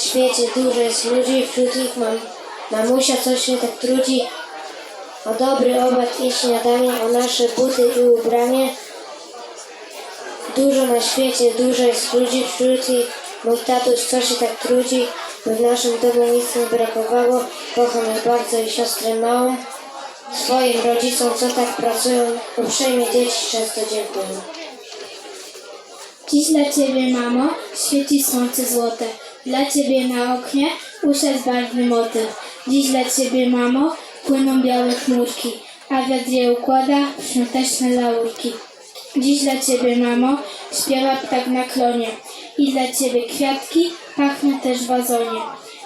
świecie dużo jest ludzi, wśród nich mam mamusia, co się tak trudzi o dobry obiad i śniadanie, o nasze buty i ubranie. Dużo na świecie, dużo jest ludzi, wśród nich mój tatuś, co się tak trudzi, by w naszym domu nic nie brakowało. Kocham je bardzo i siostrę małą. Swoim rodzicom, co tak pracują, uprzejmie dzieci często dziękuję. Dziś dla Ciebie, mamo, świeci słońce złote. Dla Ciebie na oknie uszedł barwny motyl. Dziś dla Ciebie, mamo, płyną białe chmurki, a wiatr je układa w świąteczne laurki. Dziś dla Ciebie, mamo, śpiewa ptak na klonie. I dla Ciebie kwiatki pachną też w wazonie.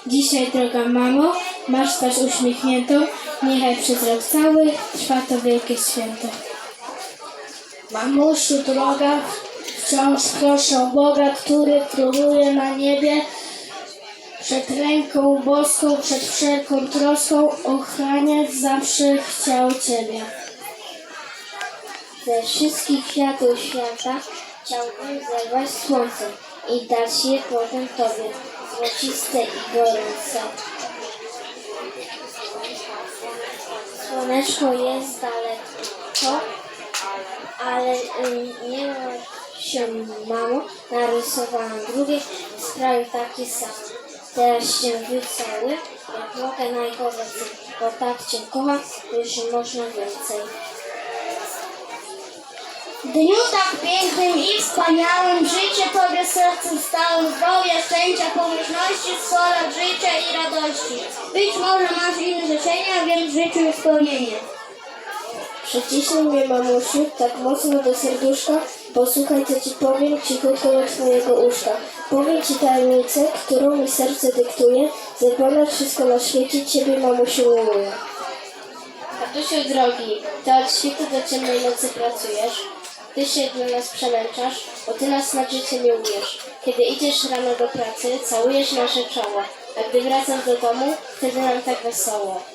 Dzisiaj, droga mamo, masz twarz uśmiechniętą, niechaj przez rok cały trwa to wielkie święto. Mamusiu droga, wciąż proszę o Boga, który króluje na niebie. Przed ręką boską, przed wszelką troską, ochraniać zawsze chciał Ciebie. Ze wszystkich kwiatów świata chciałbym zerwać słońce i dać je potem Tobie, złociste i gorące. Słoneczko jest daleko, ale y, nie ma się mamo, narysowałam drugie kraju taki sam. Teraz się wycały, jak mogę najgorzej, bo tak Cię kocham, już można więcej. W dniu tak pięknym i wspaniałym życie Tobie sercem stałym, zdrowia, szczęścia, pomyślności, słowa, życia i radości. Być może masz inne życzenia, więc życiu jest spełnienie. Przyciśnij mnie, mamusiu, tak mocno do serduszka, posłuchaj, co ci powiem cichutko do twojego uszka. Powiem ci tajemnicę, którą mi serce dyktuje, ponad wszystko na świecie ciebie, mamusiu, miłuję. Tatusiu drogi, ty od świtu do ciemnej nocy pracujesz, ty się dla nas przemęczasz, bo ty nas na życie miłujesz. Kiedy idziesz rano do pracy, całujesz nasze czoło, a gdy wracasz do domu, wtedy nam tak wesoło.